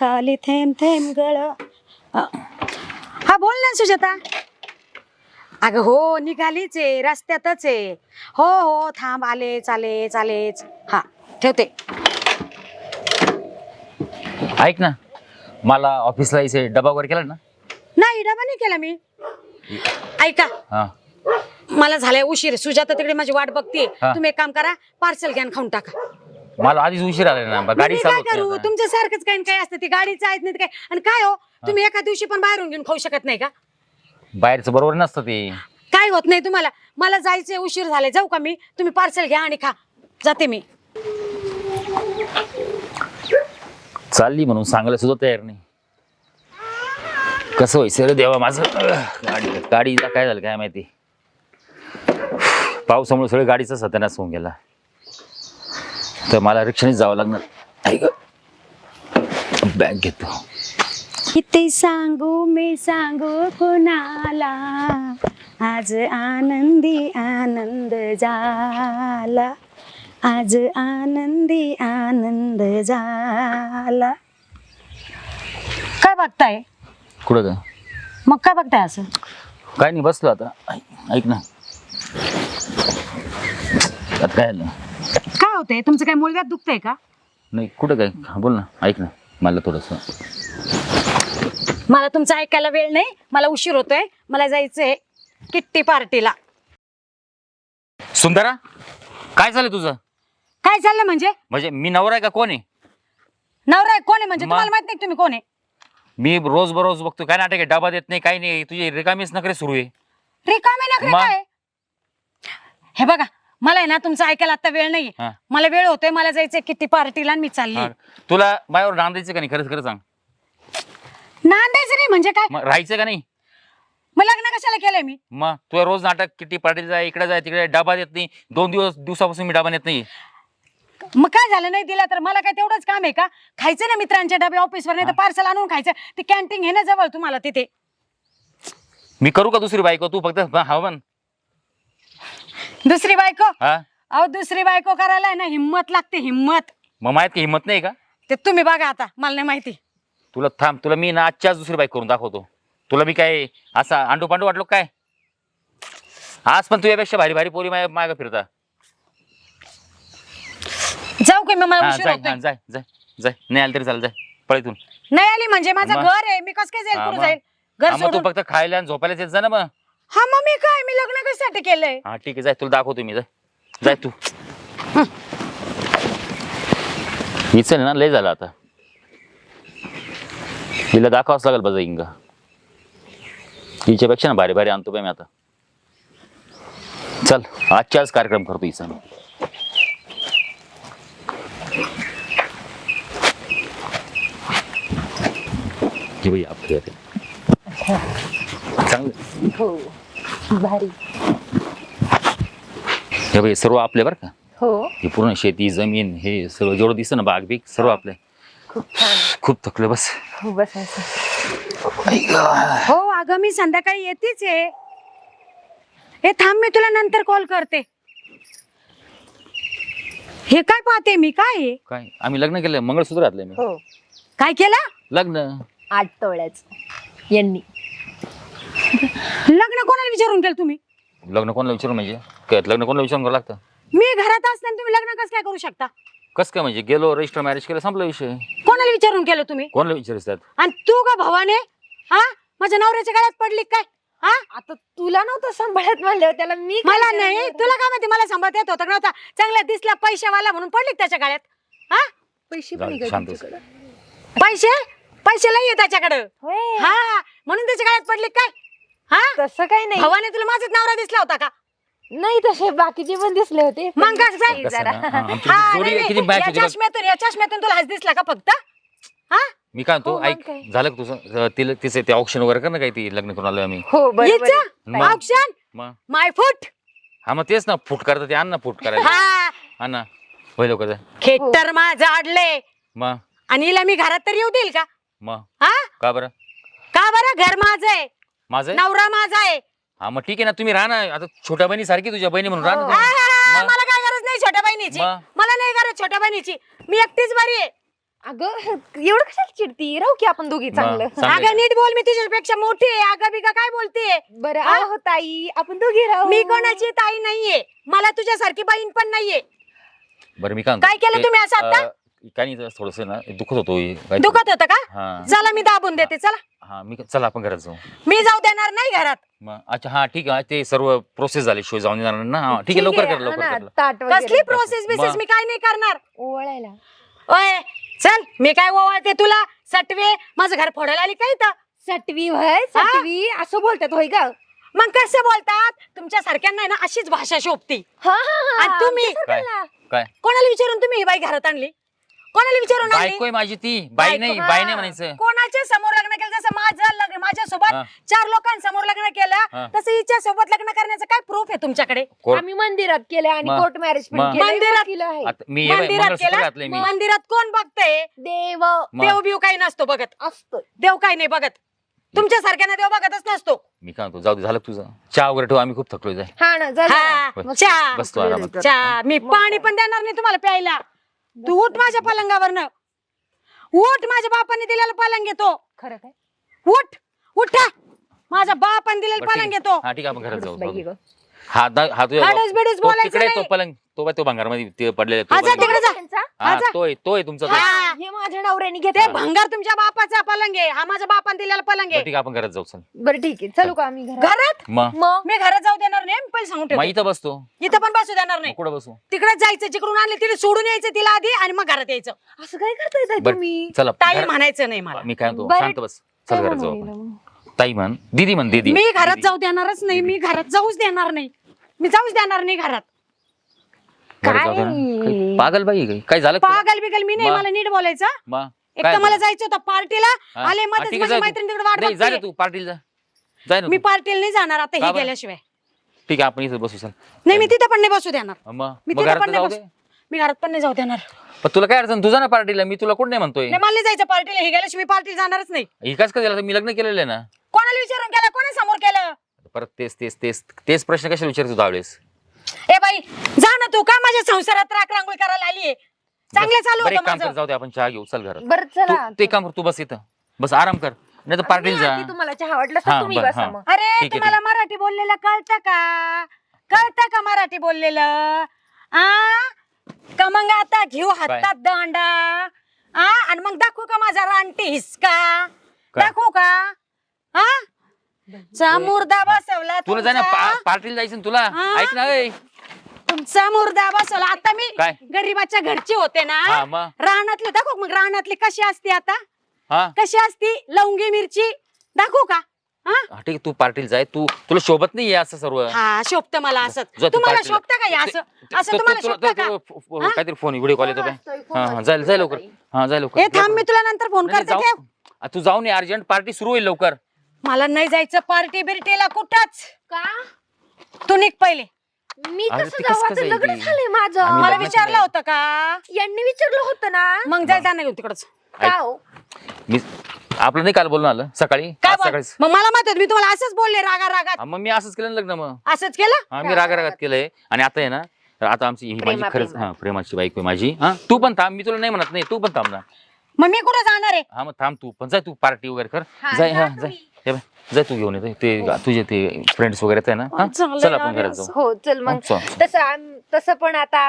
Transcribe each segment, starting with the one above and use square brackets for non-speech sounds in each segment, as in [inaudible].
खाली थेंब थेंब गळ. हा बोल ना सुजाता. अगं हो निघालीच आहे रस्त्यातच आहे. हो हो थांब आलेच आलेच आलेच. हा ठेवते. ऐक ना मला ऑफिसला यायचे डबा वगैरे केला ना? नाही डबा नाही केला मी. ऐका. हा. मला झालाय उशीर. सुजाता तिकडे माझी वाट बघते हा. तुम्ही एक काम करा पार्सल घ्या आणि खाऊन टाका. मला आधीच उशीर आला ना गाडी मी काय करू. तुमच्या सारखंच काही न काही असतं ती गाडीचं आहेत नाही तर काय? आणि काय हो? तुम्ही एका दिवशी पण बाहेरून घेऊन खाऊ शकत नाही का? बाहेरचं बरोबर नसतं ते. काय होत नाही तुम्हाला? मला जायचंय उशीर झालाय. जाऊ का मी? तुम्ही पार्सल घ्या आणि खा. जाते मी. चालली म्हणून सांगायला सुद्धा तयार नाही. कसं व्हायचं रे देवा माझं? गाडी गाडीला काय झालं काय माहिती? पावसामुळे सगळं गाडीचा सत्यानाश होऊन गेला. तर मला रिक्षानेच जावं लागणार. ऐक बॅग घेतो. किती सांगू मी सांगू कोणाला? आज आनंदी आनंद झाला. आज आनंदी आनंद झाला. काय बघताय? कुठं का मग काय बघताय असं? काय नाही बसलो आता. ऐक ऐक ना. आता काय झालं? होतंय तुमचं काय मुलग्यात दुखतंय का? नाही कुठं काय? बोल ना. ऐक ना मला थोडंसं. मला तुमचं ऐकायला वेळ नाही. मला उशीर होतोय. मला जायचंय किट्टी पार्टीला. सुंदरा काय झालं तुझं? काय चाललं म्हणजे? म्हणजे मी नवरा आहे का कोण आहे? नवरा आहे, कोण आहे म्हणजे? तुम्हाला माहीत नाही तुम्ही कोण आहे? मी रोज बरोज बघतो काय नाटक आहे? डबा देत नाही काही नाही. तुझी रिकामीच नखरे सुरू आहे. रिकामे नखरे? काय? हे बघा मला आहे ना तुमचं ऐकायला आता वेळ नाही हा. मला वेळ होतोय मला जायचंय किती पार्टीला आणि मी चालली हा. तुला माझ्यावर नांदायचं का नाही? खरंच खरं सांग. नांदायचं नाही म्हणजे काय? मग राहायचं का नाही? मग लग्न कशाला केलंय मी? मग तुला रोज नाटक किती पार्टीला जाय इकडे जाय तिकडे डबा देत नाही. दोन दिवस दिवसापासून मी डबा देत नाही मग काय झालं? नाही दिला तर मला काय तेवढंच काम आहे का? खायचं ना मित्रांच्या डबे ऑफिसवर नाही तर पार्सल आणून खायचं. ती कॅन्टीन ना जवळ तुम्हाला तिथे. मी करू का दुसरी बायको? तू फक्त हा म्हण. दुसरी बायको? हा? अहो दुसरी बायको करायला ना हिंमत लागते हिंमत मग माहीत हिंमत नाही का? ते तुम्ही बघा आता मला नाही माहिती. तुला थांब तुला मी ना आजच्याच दुसरी बाईक करून दाखवतो. तुला मी काय असा आंडू पांडू वाटलो काय? आज पण तुझ्यापेक्षा भारी भारी पोरी माग मागं फिरता. जाऊ का मी मला हा, उशीर जाय होतोय. हा, जाय जाय जाय. नाही आलं तरी चालेल जाय. पळीतून नाही आली म्हणजे माझं मग? घर आहे मी कसं काय जाईल हा, मग? जाईल? घर हा, मग तू सोडून. फक्त खायला आणि झोपायला येत जा ना मग. हा मग मी काय? मी लग्न कशासाठी केलंय? हा ठीक आहे जाय तुला दाखवतो मी जाय. जाय तू. हिच ना लय झालं आता. हिला दाखवाच लागेल बघा इंगा. हिच्यापेक्षा ना भारी भारी आणतो बाई मी आता. चल आजच्या आज कार्यक्रम करतो हिचा मी. बाई चांगलं. हो. भारी. हे बाई सर्व आपले बरं का? हो. हे पूर्ण शेती जमीन हे सर्व जेवढं दिसतं ना बाग बीग सर्व आपले. खूप छान. खूप थकले बस. हो बसायचं हो अगं मी संध्याकाळी येतेच आहे. हे थांब मी तुला नंतर कॉल करते. हे काय पाहते मी? काय आहे? काय? आम्ही लग्न केलं मंगळसूत्र घातलंय मी. हो. काय केलं? लग्न. आठ तोळ्याच यांनी. लग्न कोणाला विचारून केलं तुम्ही? लग्न कोणाला विचारून म्हणजे? काय लग्न कोणाला विचारून करावं लागतं? मी घरात असताना तुम्ही लग्न कसं काय करू शकता? कसं काय म्हणजे? गेलो रजिस्टर मॅरेज केलं संपला विषय. कोणाला विचारून केलं तुम्ही? कोणाला विचारतात? आणि तू का भवाने हा? माझ्या नवऱ्याच्या गळ्यात पडली काय? हा? आता तुला नव्हतं सांभाळत म्हणलं त्याला मी काय मला करणार? नाही. तुला काय माहिती मला सांभाळता येत होता का नव्हता? चांगला दिसला पैशावाला म्हणून पडली का त्याच्या गळ्यात? हा? पैसे जाऊ पण दे, आहे का शांत बस. पैसे? पैसे नाहीये त्याच्याकडं. होय. हा? म्हणून त्याच्या गळ्यात पडली काय? हा? तसं काही नाही. भवाने तुला माझाच नवरा दिसला होता का? नाही तसे बाकीचे पण दिसले होते. मग कसं? काय? हे कसं जरा. ना, हा, आमची हा, जोडी नाही, किती नाही. मॅच या होती बघ. चष्म्यातून या चष्म्यातून तुला हाच दिसला का फक्त? हा? मी काय म्हणतो हो, मग ऐक काय? झालं का तुझं अं, तिला तिचे ते ऑप्शन वगैरे कर ना काही ती लग्न करून आलोय आम्ही. हो बरोबर आहे. मग? ऑप्शन मग? माय फूट? हा मग तेच ना फूट करतात ते आण ना फूट करायला. हा. हा ना होय लवकर खेटर माझं आडले मग? आणि हिला मी घरात तर येऊ देईल का? मग? हा? का बरं? का बरं? घर माझं आहे. माझं? नवरा माझा आहे. हा मग ठीक आहे ना तुम्ही राहा ना आता छोट्या बहिणी सारखी तुझ्या बहिणी म्हणून राहा ना तुम्ही. मला काय गरज नाही छोट्या बहिणीची. मग? मला नाही गरज छोट्या बहिणीची. मी एकटीच बरी आहे. अगं एवढं कशाला चिडती? राहू की आपण दोघी चांगलं. अगं नीट बोल मी तुझ्यापेक्षा मोठी आहे. अगं बिगा काय बोलते? बरं हा? आहो ताई आपण दोघी राहू. मी कोणाची ताई नाहीये. मला तुझ्यासारखी बहीण पण नाहीये. बरं मी काय म्हणतो, काय केलं ते, तुम्ही असं आता? अं, काय नाही थोडस ना दुखत होतो हे. काय दुखत होतं का? हा. चला मी दाबून देते चला. हा मी चला आपण घरात जाऊ. मी जाऊ देणार नाही घरात. मग अच्छा हा ठीक आहे ते सर्व प्रोसेस झाली शिवाय जाऊन येणार ना? हा, ठीक आहे लवकर कर हा लवकर ना, कर. ताट वगैरे. कसली प्रोसेस बिसेस. मी काय नाही करणार. ओवाळायला. ओय चल मी काय ओवाळते तुला? सटवे माझं घर फोडायला आली काय तर सटवी व्हय सटवी. असं बोलतात होय का मग कसं बोलतात? तुमच्या सारख्यांना आहे ना अशीच भाषा शोभती. आणि तुम्ही? काय? कोणाला विचारून तुम्ही ही बाई घरात आणली? कोणाला विचारून आणली बायको आहे माझी ती. बाई बायको, नाही. बाई नाही म्हणायचं. कोणाच्या समोर लग्न केलं? जसं माझं लग्न माझ्यासोबत हा. चार लोकांसमोर लग्न हा. केलं तसं हिच्या सोबत लग्न करण्याचं काय प्रूफ आहे तुमच्याकडे? आम्ही मंदिरात केलं आणि मग- कोर्ट मॅरेज पण मग- केलं मंदिरात- केलं आहे. आता मी हे बाई, मंदिरात मंगळसूत्र केलं? मी. मंदिरात कोण बघतंय? देव. मग देव बिव काही नसतो बघत. असतो देव काही नाही बघत. तुमच्या सारख्याना देव बघतच नसतो. मी काय म्हणतो जाऊ दे झालं का तुझं. चहा वगैरे ठेव आम्ही खूप थकलोय जाय. हा ना झालं. हा बस. चहा. बसतो आरामात चहा. मी पाणी पण देणार नाही तुम्हाला प्यायला. तू उठ माझ्या पलंगावरनं उठ माझ्या बापाने दिलेला पलंग घेतो खरं काय उठ उठा माझा बापाने दिलेला बरं, ठीक पलंग आहे. घेतो हा ठीक आहे आपण घरात जाऊ बाई जाऊ. गं. हा दा- हा तुझ्या बिडस तो बोलायचं तिकडे तो नाही पलंग तो बाय तो भंगारमध्ये ते पडलेला तो हा, जा पलंग. तिकडे जा. त्यांचा? हा जा. तोय तोय तुमचा तो. हा. हे माझ्या नवऱ्याने ते घेतलं भंगार तुमच्या बापाचा पलंग. आहे हा माझ्या बापाने दिलेला पलंग. बरं, आहे ठीक आहे आपण घरात जाऊ चल. बरं ठीक आहे. चलू का आम्ही घरात? घरात? मग? मग? मी घरात जाऊ देणार नाही मी पहिले सांगून मग ठेवते. इथं बसतो. इथं पण बसू देणार नाही. मग कुठं बसू? तिकडे जायचं जिकडून आणले तिला सोडून यायचं तिला आधी आणि मग घरात यायचं. असं काय करताय ताई बरं. तुम्ही? चला ताई घरात- म्हणायचं नाही मला. मी काय म्हणतो बरं. शांत बस. काय चल घरात जाऊ. मग? ताई म्हण दीदी म्हण दीदी मी घरात दीदी. जाऊ देणारच नाही मी घरात जाऊच देणार नाही. मी जाऊच देणार नाही घरात. जाऊ दे ना. काय? पागल बाई आहे? काय झालं का तुला? पागल बिगल मी नाही? मला नीट बोलायचं एक काय तर मला झालं? जायचं होतं पार्टीला हा? आले हा, मध्येच ठीक आहे, माझी जा तू. मैत्रीण तिकडे वाट नाही, जा रे बघते तू पार्टीला जा जाय ना मी तू. पार्टीला नाही जाणार आता का हे बरं? गेल्याशिवाय ठीक आहे आपण इथं बसू चल नाही मी तिथं पण नाही बसू देणार मग मी मग तिथं घरात पण जाऊ नाही दे बसू मी घरात पण नाही जाऊ देणार पण तुला काय अडचण तुझा ना पार्टीला मी तुला कोण नाही म्हणतोय नाही मला नाही जायचं पार्टीला हे गेल्याशिवाय मी पार्टीला जाणारच नाही एकाच का दिला मी लग्न केलेलं आहे ना कोणाला विचारून केलं कोणा समोर केलं परत तेच तेच तेच तेच प्रश्न कशाला विचारतो त्यावेळेस ए बाई जा ना तू का माझ्या संसारात राख रांगोळी करायला आलीये चांगलं चालू बरं, एक होतं काम कर माझं जाऊ दे आपण चहा घेऊ. चल घरात. बरं तू चला ते काम कर तू बस इथं. बस आराम कर. नाही तर पार्टीला मी जा तुम्हाला चहा वाटलं हा, तुम्ही बरं, बसा हा. मग. अरे ठीक आहे, तुम्हाला मराठी बोललेलं कळतं का? कळतं का मराठी बोललेलं? आ? का मग आता घेऊ हातात दांडा? आ? आणि मग दाखवू का माझा रानटी हिसका? काय? दाखवू का? हा चा मुर्दा बसवला तुला जाय ना तुमचा. पा- पार्टीला जायचं ना तुला? हा? ऐक ना ऐ. तुमचा मुर्दा बसवला. आता मी काय? गरीबाच्या घरची होते ना. हा मग? रानातले दाखव मग रानातली कशी असते आता? हा? कशी असती? लवंगी मिरची? दाखवू का? हा? हा, ठीक आहे तू पार्टीला जाय. तू तुला शोभत नाही असं सर्व. हा शोभत मला असं. जा तू तुम्हाला पार्टीला. शोभतं का हे असं? ते- असं तो- तुम्हाला तो- तुला- शोभतं का? तो- तो- फो- हा? काहीतरी फोन व्हिडिओ कॉल येतो काय हा हा असतोय. जाय जाय लवकर. हा जाय लवकर. थांब मी तुला नंतर फोन नाही, करते जाऊ- ठेव. आ, तू जाऊन ये अर्जंट पार्टी सुरू होईल लवकर. मला नाही जायचं पार्टी बिर्टीला कुठंच. का? तू निघ पहिले. मी अरे, कसं ते जाऊ? कसं आता कसं लग्न? झालंय माझं. आम्ही मला विचारलं. होतं का? यांनी विचारलं होतं ना. मग जाय त्यांना घेऊन तिकडच. का हो? मी आपलं नाही काल बोलणं आलं सकाळी? काय आज बोल सकाळी मग मला माहीत होतं, मी तुम्हाला असंच बोलले रागा रागात हा, मग मी असंच केलं ना लग्न मग. असंच केलं? हा मी रागा रागात केलंय. आणि आता आहे ना तर आता आमची ही माझी प्रेमा- खरंच प्रेमा. हा प्रेमाची बायको आहे माझी. हा तू पण थांब मी तुला नाही म्हणत नाही तू पण थांब ना. मग मी कुठं जाणार आहे? हा मग थांब तू पण जाय तू पार्टी वगैरे कर. जाय जा हा. जाय. हे बाय, जाय तू घेऊन येते ते तुझे ते फ्रेंड्स वगैरे आहेत ना हा? चांगलं चल आहे आपण घरात जाऊ हो चल हा, मग चल, चल. तसं आम- तसं पण आता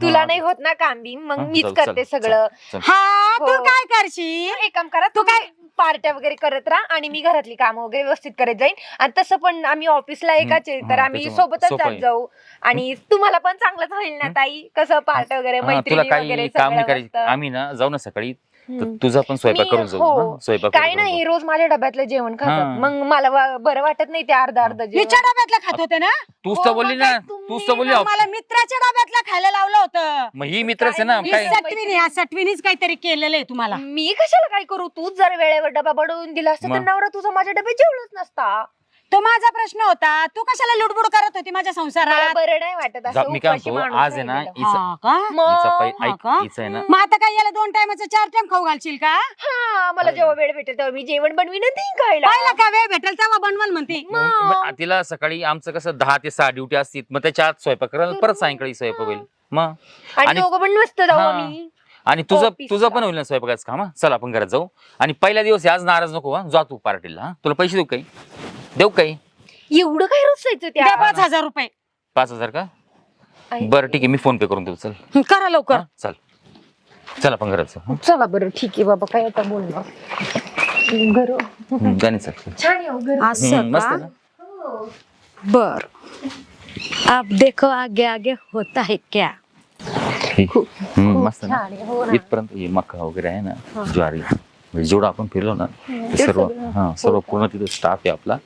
तुला हा. नाही होत ना काम बिम मग हा, मीच चल, करते चल, सगळं चल. हा तू हो. काय करशील एक काम करा तू काय पार्ट्या वगैरे करत राहा आणि मी घरातली कामं वगैरे व्यवस्थित करत जाईन आणि तसं पण आम्ही ऑफिसला एकाच आहे तर हा, आम्ही त्याच्यामुळे सोबतच सोपं जात आहे. जाऊ आणि तुम्हाला पण चांगलंच होईल ना ताई कसं पार्ट वगैरे हा, तुला मैत्रिणी वगैरे नाही करायचं मस्त. आम्ही ना जाऊ ना सकाळी तर. तुझा पण स्वयंपाक करून जाऊ हो. हा? स्वयंपाक काय नाही रोज माझ्या डब्यातलं जेवण खातात हा. मग मला वा- बरं वाटत नाही ते अर्ध अर्ध जेवण हिच्या डब्यातलं खात होते ना. तूच हो, तर बोलली ना तूच तर बोलली मला मित्राच्या डब्यातलं खायला लावलं होतं मग ही मित्रच आहे ना काय ही काय नाही. सटवीने ह्या सटवीनीच काहीतरी केलेलं आहे तुम्हाला मी कशाला काय करू तूच जर वेळेवर डबा बनवून दिला असता तर मग? नवरा तुझा माझ्या डब्यात जेवणच नसता तो माझा प्रश्न होता. तू कशाला लुडबुड करत होती माझ्या मला संसारात बरं नाही वाटत जा- असं मी काय उपाशी म्हणतो, माणूस आज आहे ना, राहिलेलं. हिचं- हा का? हिचं मग पै- हा ऐक, का? हिचं आहे ना मग आता काय याला दोन टायमाचं चार टाइम खाऊ घालशील का? हा मला जेव्हा वेळ भेटेल तेव्हा मी जेवण बनवीन आणि देईन खायला. पाहिलं का वेळ भेटेल तेव्हा बनवल म्हणते. मग- मग तिला सकाळी आमचं कसं दहा ते सहा ड्युटी असतील मग त्याच्या आत स्वयंपाक करायला परत सायंकाळी स्वयंपाक होईल. मग? आणि आणि- दोघं पण मस्त जाऊ हा. आम्ही. आणि तुझं Office तुझं ला. पण होईल ना स्वयंपाकाचं काम हा? चल आपण घरात जाऊ. आणि पहिल्या दिवस आज नाराज नको हा? जा तू पार्टीला हा? तुला पैसे देऊ काही? देऊ काही? एवढं काय रुसायचं द्या त्या पाच हजार रुपये. पाच हजार का. बरं ठीक आहे मी फोन पे करून देऊ. चल. करा लवकर. हा? चल. चल आपण घरात जाऊ चला बरं ठीक आहे बाबा काय आता घर. जाणे चल. छान आहे हो घर. असं हम्म, मस्त का आहे ना? बर. आप देखो आगे आगे होता है क्या? मस्त ना? छान आहे हो ना. इथपर्यंत हे मका वगैरे आहे ना ज्वारी. म्हणजे जेवढं आपण फिरलो ना ते सर्व. हा सर्व? पूर्ण तिथं स्टाफ आहे आपला.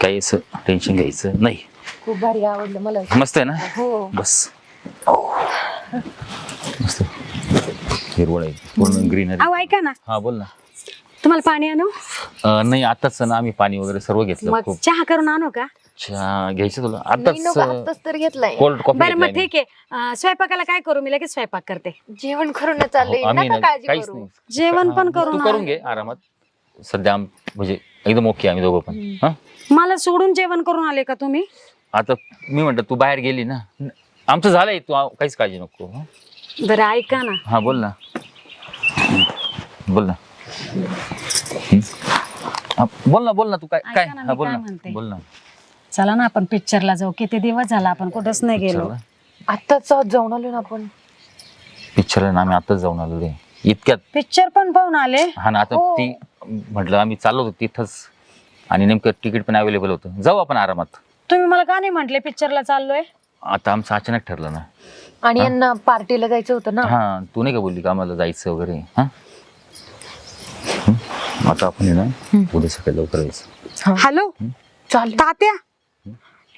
काही असं टेन्शन घ्यायचं नाही. खूप भारी आवडलं मला. मस्त आहे ना? हो. बस. मस्त. हिरवळ आहे. पूर्ण ग्रीनरी अहो ऐका ना. हा बोल ना. तुम्हाला पाणी आणू? अं, नाही आताच ना आम्ही पाणी वगैरे सर्व घेतलं. मग खूप. चहा करून आणू का? चहा घ्यायचं तुला. नाही नको आताच आताच तर घेतलाय. कोल्ड कॉफी बरं मग ठीक आहे. अं, स्वयंपाकाला काय करू? मी लगेच स्वयंपाक करते. जेवण करून चाललंय हो, आम्ही नका ना काळजी काहीच करू. नाही. जेवण पण हा, करून तू करून. घे आरामात. सध्या आम- म्हणजे एकदम ओके आम्ही दोघं पण. हा? मला सोडून जेवण करून आले का तुम्ही? आता मी म्हणतो तू बाहेर गेली ना? आमचं झालंय तू आ- काहीच काळजी नको हं? बरं ऐका ना. हा बोल ना. बोल ना. हं? हा, बोल ना बोल ना तू काय ऐका काय? ना, हा बोल काय ना. म्हणते. बोल ना. चला ना आपण पिक्चरला जाऊ. किती दिवस झाला आपण कुठंच नाही गेलो. आताच जाऊन आलो ना आपण. पिक्चरला ना आम्ही आताच जाऊन आलो रे. इतक्यात पिक्चर पण पाहून आले? हा ना आता हो. ती म्हटलं आम्ही चाललो होतो तिथंच आणि नेमकं तिकीट पण अवेलेबल होतं. जाऊ आपण आरामात. तुम्ही मला का नाही म्हटले पिक्चरला चाललोय? आता आमचं अचानक ठरलं ना. आणि यांना पार्टीला जायचं होतं ना? हा तू नाही का बोलली का आम्हाला जायचं वगैरे? हा? हं? आता आपण आहे ना उद्या सकाळी लवकर यायचं. हॅलो? चालेल. तात्या?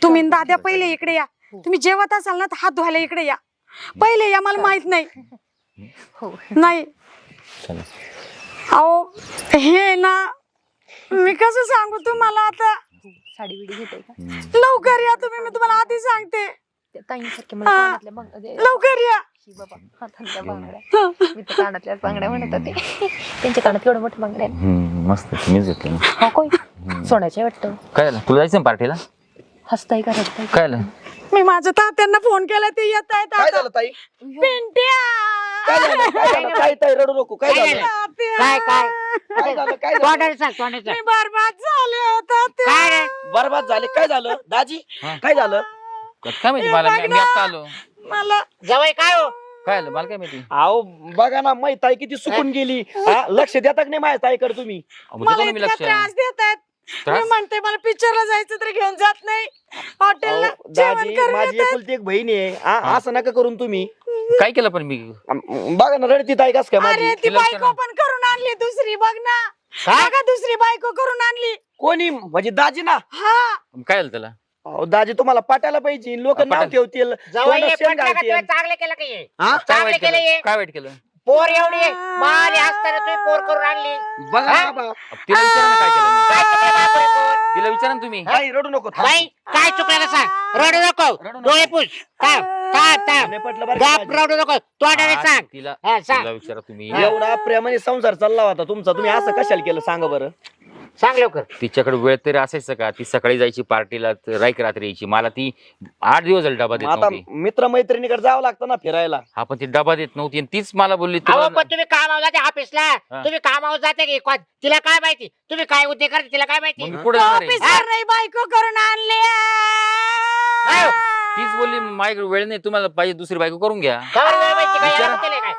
तुम्ही न दाद्या पहिले इकडे या. तुम्ही जेवत असाल ना तर हात धुवायला इकडे या. पहिले या मला माहीत नाही. हो. नाही. चालेल. अहो हे ना मी कसं सांगू तुम्हाला आता? साडी बिडी घेते का. लवकर या तुम्ही मी तुम्हाला आधी सांगते. त्या ताईंसारखे मला हा. कानातल्या बांग- ते- लवकर या. ही बाबा हातातल्या बांगड्या मी तर कानातल्या बांगड्या म्हणत होते. त्यांच्या कानात केवढं मोठं बांगड्या आहेत. मस्त घेतलं हा कोय सोन्याच्या वाटतं. काय झालं? तुला जायचं ना पार्टीला? हसताय का रडताय काय झालं? मी माझ्या तात्यांना फोन केला ते येत आहेत काय आता. झालं ताई? पिंट्या! काय झालं? काय झालं? [laughs] ताई ताई रडू नको. काय झालं? तात्या. काय, काय? काय झालं? काय झालं? तोंडाने सांग तोंडाने मी सांग बरबाद झाले होता काय रे? बरबाद झाले. काय झालं? दाजी हा. काय झालं? काय माहिती मला? मी मी आता आलो. मला जवळ काय हो? काय झालं? मला काय माहिती? अहो बघा ना माही ताई किती सुकून गेली. हा, लक्ष देता की नाही माझ्या ताईकडे तुम्ही? अहो, मला देतो ना मी इतका लक्ष. त्रास देत आहेत मी? म्हणते मला पिक्चरला जायचं तर घेऊन जात नाही. हॉटेलला अहो, जेवण दाजी करून माझी येतात. एकुलती एक बहीण आहे. हा, असं नका करून तुम्ही. काय केलं पण मी? अम, बघा ना रडती ताई कस काय अरे ती तिला बायको विचारा. पण करून आणली दुसरी बघ ना. काय? बघा दुसरी बायको करून आणली. कोणी? म्हणजे दाजी ना? हा. काय झालं त्याला? अहो, दाजी तुम्हाला पाटायला पाहिजे. लोक हा, नाव पटायला. ठेवतील जवळ तोंडात ये शेण पटलं का घालतील. तुला चांगलं केलं का हे हा? काय चांगलं वाईट केलं केलं? हे काय वाईट केलं? पोर एवढी. माली असताना तुम्ही पोर करून आणली बघा हा? बाबा तिला विचारा ना काय केलं मी. काय चुकलं बापरे पोर? तिला विचारा ना तुम्ही रडू नको थांब. बाई काय चुकलं सांग रडू नको रडू नको. डोळे पुस थांब थांब थांब नाही पटलं बरं का गाप? रडू नको तोंडाने हा, सांग तिला हा, सांग. तिला विचारा तुम्ही एवढा प्रेमाने संसार चालला होता तुमचा तुम्ही असं कशाला केलं सांगा बरं सांग लवकर. तिच्याकडे वेळ तरी असायचं का? ती सकाळी जायची पार्टीला राईक रात्री यायची. मला ती आठ दिवस झाले डबा देत आता नव्हती. मित्र मैत्रिणीकडे जावं लागतं ना फिरायला. हा पण ती डबा देत नव्हती आणि तीच मला बोलली अहो तुला पण तुम्ही कामावर जाते ऑफिसला. हा. तुम्ही कामावर जाते की कोण- तिला काय माहिती? तुम्ही काय उद्योग करते तिला काय माहिती? मग मी पुढे जाणार आहे. ऑफिसवर नाही बायको करून आणली नाही. तीच बोलली माझ्याकडे वेळ नाही तुम्हाला पाहिजे दुसरी बायको करून घ्या. खबर वेळ माहिती काय? विचारा. याला केलंय काय?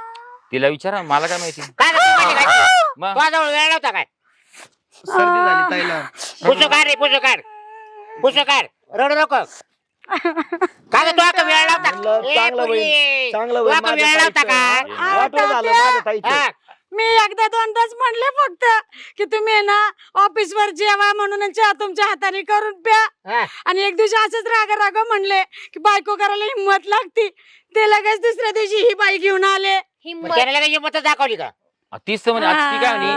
तिला विचारा मला काय माहिती? काय करते माहिती काय? मग? तुझ्याजवळ वेळ नव्हता काय? सर्दी झाली ताईला. पुसू काढ रे पुसू काढ पुसू काढ रडू नको. काय ग, तू आता वेळ म्हणलं, लावता ए, चांगलं पुरी, होईल, चांगलं तू होईल आता माझ्या वेळ लावता ताईचं. का वाटलं झालं माझ्या ताईचं. हा, मी एकदा दोनदाच म्हणले फक्त की तुम्ही ना ऑफिसवर जेवा म्हणून चहा तुमच्या हाताने करून प्या. हा. आणि एक दिवशी असंच रागा रागा म्हणले की बायको करायला हिंमत लागती. ते लगेच दुसऱ्या दिवशी ही बाई घेऊन आले. हिंमत लगेच दाखवली का? तीच तर म्हणे आता ती काय म्हणे?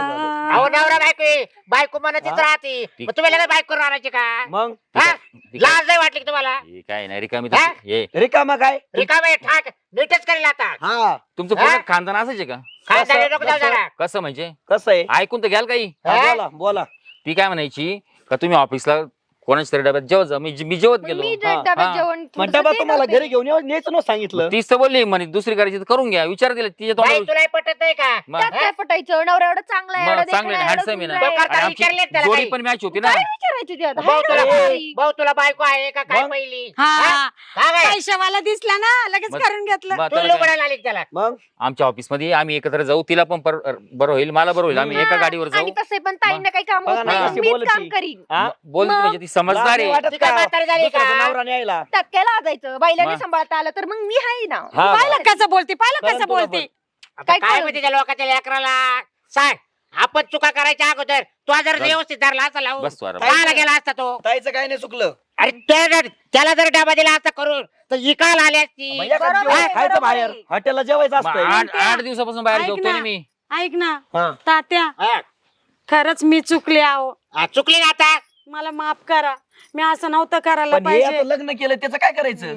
अहो नवरा बायको आहे. बायको म्हणत हा? राहते. मग तुम्ही लगेच बायको करून आणायची का? मग? हा? ती काय- लाज नाही वाटली का तुम्हाला? हे काय नाही रिकामी हा? हे. रिकामा काय? रिकामे ठाक. नीटच करेल आता. हा. तुमचं हा? पूर्ण खानदान असायचे का? काय कसं- झालं नको जाऊ कसं? जरा. कसं म्हणजे? कसं आहे? ऐकून तर घ्याल काही? हा, हा? बोला बोला. ती काय म्हणायची? का तुम्ही ऑफिसला कोणाच्या तरी डब्यात जेवत जा मी मी जेवत गेलो मी हा, डब्यात हा. जेवण मग थोडंसं डबा ते तुम्हाला. घरी घेऊन येऊ- न्यायचं नव्हतं सांगितलं तीच तर बोलली म्हणे दुसरी करायची तर करून घ्या विचार दिला तिच्या बाई तोंडावर तुला पटत नाही का मग- त्यात काय पटायचं नवरा एवढं चांगला आहे मग एवढं चांगलं देखणं आहे, handsome एवढं आहे ना. सुंदर आहे. डोक्यात आणि काय आमची विचारलेत त्याला जोडी काही? पण मॅच होती ना काय विचारायचं ते आता? भाऊ हाय तुला ना बाई. भाऊ तुला बायको आहे का काय मग? पहिली हा काय काय? पैशावाला दिसला ना लगेच मग- करून घेतलं मग तू त्याला काय? लुगडायला आली का त्याला मग आमच्या ऑफिसमध्ये आम्ही एकत्र जाऊ तिला पण पर- बरं होईल मला बरं होईल आम्ही एका हा, गाडीवर जाऊ आणि तसं पण ताईंना काही काम बघा होत ना, नाही कशी मीच बोलती. काम करीन हा? मग- म्हणजे ती समजदार आहे. वाटत ती काय का? म्हातारी झाली दुसऱ्याचा का? नवरा न्यायला. त्यात काय लाजायचं. बाईला मग- सांभाळता आलं तर मग मी आहे ना. हा. पाहिलं कसं बोलते? पाहिलं कसं बोलते? आता काय काय कळलं? म्हणते त्या लोकांच्या लेकराला? सांग. आपण चुका करायच्या अगोदर तू जर बस. व्यवस्थित धरला असता लावून बस गेला असता तो. ताईचं काय नाही चुकलं. अरे त्या- त्याला जर डबा दिला असता करून तर इकाल आली मग असती एखाद बरोबर दिवस आहे, खायचं बरोबर बाहेर. आहे. हॉटेलला जेवायचं मग असतं आठ आठ दिवसापासून बाहेर ऐक जेवतोय ना. ना मी. ऐक ना. हा. तात्या हा. खरंच मी चुकले आहो. चुकली ना आता. मला माफ करा मी असं नव्हतं करायला पण हे पाहिजे आता लग्न केलं त्याचं काय करायचं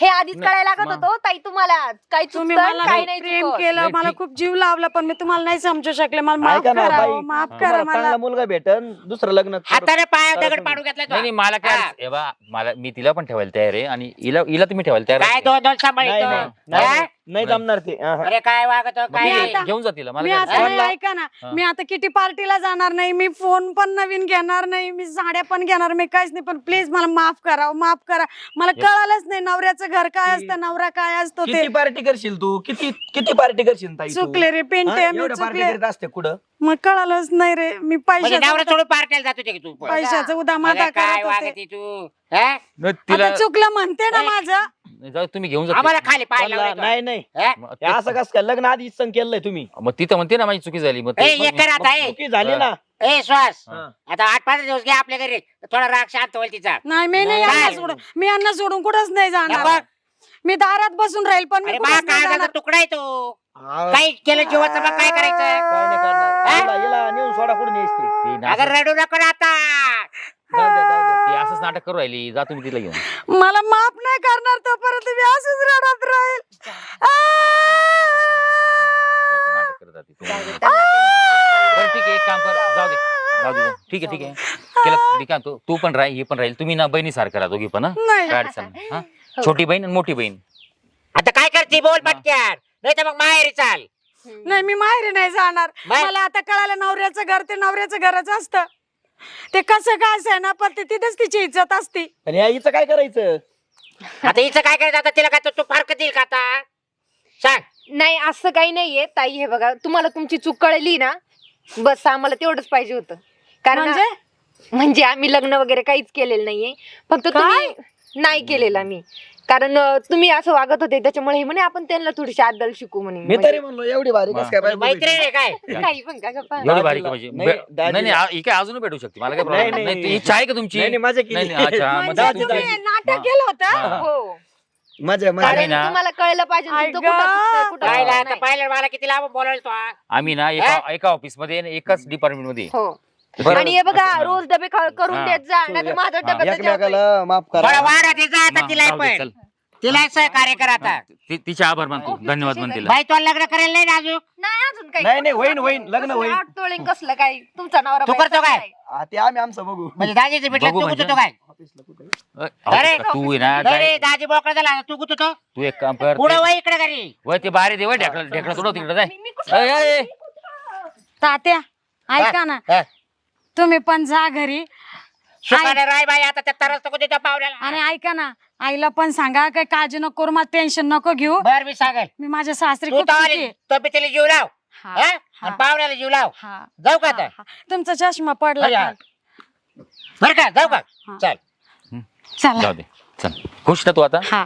हे आधीच नाही, कळायला लागत होतं ताई तुम्हाला काय तुम्ही चुकतं मला काय खूप नाही प्रेम चुकत. केलं नाही, मला ठीक. खूप जीव लावला पण मी तुम्हाला नाही समजू शकले मला माफ ऐका ना, करा बाई. हो, माफ हा. करा तुम्हाला मला चांगला मुलगा भेटन दुसरं लग्न करू. हाताने पाया दगड. पाडू घेतला नाही तो. नाही मला काय हा. हे बा मला मी तिला पण ठेवायला तयार आहे आणि हिला हिला तुम्ही ठेवायला तयार काय आहे. दोन दोन नाही सांभाळतो नाही, नाही नाही जमणार ते. हा, हा. अरे काय वागत काय मी आता- घेऊन जा तिला मी मला आता काय- नाही, ऐका ना. हा. मी आता किती पार्टीला जाणार नाही मी फोन पण नवीन घेणार नाही मी साड्या पण घेणार मी काहीच नाही पण प्लीज मला माफ करा माफ करा. मला Yes. कळालंच नाही नवऱ्याचं घर काय असतं नवरा काय असतो ते. किती पार्टी करशील तू? किती किती पार्टी करशील ताई तू? चुकले रे हा? पेंटे मी एवढ्या पार्टी चुकले. करीत असते कुठं? मग कळालंच नाही रे मी म्हणजे नवरा पैशाचं सोडून पार्ट्याला जात होते की तू पण? पैशाचं उदामादा अरे काय करत होते. वागते तू? हा? तिला आता चुकलं म्हणते ना माझं तुम्ही घेऊन जा आम्हाला. खाली लावलाय तो. नाही नाही हा? मग हे ते- असं कसं काय लग्न आधी संग केलंय तुम्ही मग तिथं म्हणते ना माझी चुकी झाली मग ए, कर आता ए. चुकी झाली ना ए श्वास हा. आता आठ पाच दिवस घे आपल्या घरी थोडा राग शांत होईल तिचा नाही मी नाही नाही. यांना सोडून मी यांना सोडून कुठंच नाही जाणार. मी दारात बसून राहील पण मी कुठंच नाही जाणार. तुकडा आहे तो हा, काही केलं जीवाचं मग काय करायचं काय नाही करणार हा? हिला- हिला नेऊन सोडा कुठून न्यायची ती ना- अगं रडू नको ना आता जाऊ द्या, जाऊ द्या. ती असंच नाटक करू राहिली. जा तुम्ही तिला घेऊन. मला माफ नाही करणार तोपर्यंत मी असंच रडत राहील. असं नाटक करत राहते. तू- बरं ठीक आहे एक काम कर. जाऊ दे. जाऊ दे. जाऊ दे. ठीक आहे ठीक आहे. केलं. ठीक आहे तू तू पण राहील ही पण राहील. तुम्ही ना बहिणी सारखं राहा दोघी पण हं? नाही. काय अडचण नाही, हं? छोटी बहीण आणि मोठी बहीण. आता काय करते बोल पटक्यान नाही तर मग माहेरी चाल. नाही मी माहेरी नाही जाणार. बाय. मला आता कळालं नवऱ्याचं घर ते नवऱ्याचं घरच असतं. ते कसं काय असं आहे ना पण ते तिथेच तिची इज्जत असती. आणि या हिचं काय करायचं? आता हिचं काय करायचं? आता तिला काय तो- तू फारक देईल का आता? सांग. नाही असं काही नाहीये ताई. हे बघा तुम्हाला तुमची चूक कळली ना बस आम्हाला तेवढंच पाहिजे होतं. कारण म्हणजे? म्हणजे आम्ही लग्न वगैरे काहीच केलेलं नाहीये. फक्त तुम्ही नाही केलेलं आम्ही. कारण अं, तुम्ही असं वागत होते त्याच्यामुळे हे म्हणे आपण त्यांना थोडीशी आदल शिकू म्हणे मी तरी म्हणलो एवढी भारी वा. कसं काय बायको मैत्रीण भेटली? आहे काय म्हणजे काही पण का गप्पा एवढी बारीक म्हणजे नाही, बे- नाही नाही दाजीला- आ- ही काय अजून भेटू शकते मला काय नाही, प्रॉब्लेम नाही. नाही ती इच्छा आहे का तुमची नाही नाही मजा नाही केली नाही अच्छा मग म्हणजे दाजी, तुम्ही दाजी. नाटक केलं होतं हा. हो मजा मजा आम्ही कारण ना- तुम्हाला कळलं पाहिजे आई तुमचं कुठं चुकतंय, कुठं काय चुकत आता नाही. पाहिलं मला किती लांब बोलायला तो हा? आम्ही ना एका एका ऑफिसमध्ये आणि एकाच डिपार्टमेंटमध्ये हो. आणि हे बघा रोज डबे खा- करून. देत जा नाही माझा. एकमेकाला माफ थोडा करा वाढ होते जा आता तिला जाऊ दे, पण. चल. तिला सहकार्य कर आता. ति- तिचे आभार मानतो. ओके, धन्यवाद ठीक आहे. म्हण तिला बाई तुला लग्न करेल नाही ना अजून? नाही अजून काही. नाही नाही होईन होईन लग्न कसलं होईन आठ तोळे आणि कसलं काय तुमचा नवरा तू करतो काय? हा, ते आम्ही आमचं बघू. म्हणजे दाजीचं भेटलं बघू तू म्हणजे. गुततो काय अ, अरे, तू आहे ना नाही रे, जाय- दाजी बोकळा झाला तू गुततो? तू एक काम कर पुढं वय इकडे घरी. वय ते बाहेर दे वय ढेकळा ढेकळा सोडव तिकडे जाय. अय, अय, अय. तात्या ऐका ना. हा. तुम्ही पण जा घरी. सुखाने राय बाई आता त्या तरस नको त्या पाहुण्याला? आणि ऐका ना आईला पण सांगा काही काळजी नको करू मला टेन्शन नको घेऊ. बर मी सांगेल. मी माझ्या सासरी तू खूप तर जीव लाव. हा, हा? हा, आणि जीव लाव. हा, जाऊ का आता? हा. तुमचा चष्मा पडला काल. बर का जाऊ का? हा. चल. चला. जाऊ दे. चल. खुश ना तू आता? हा.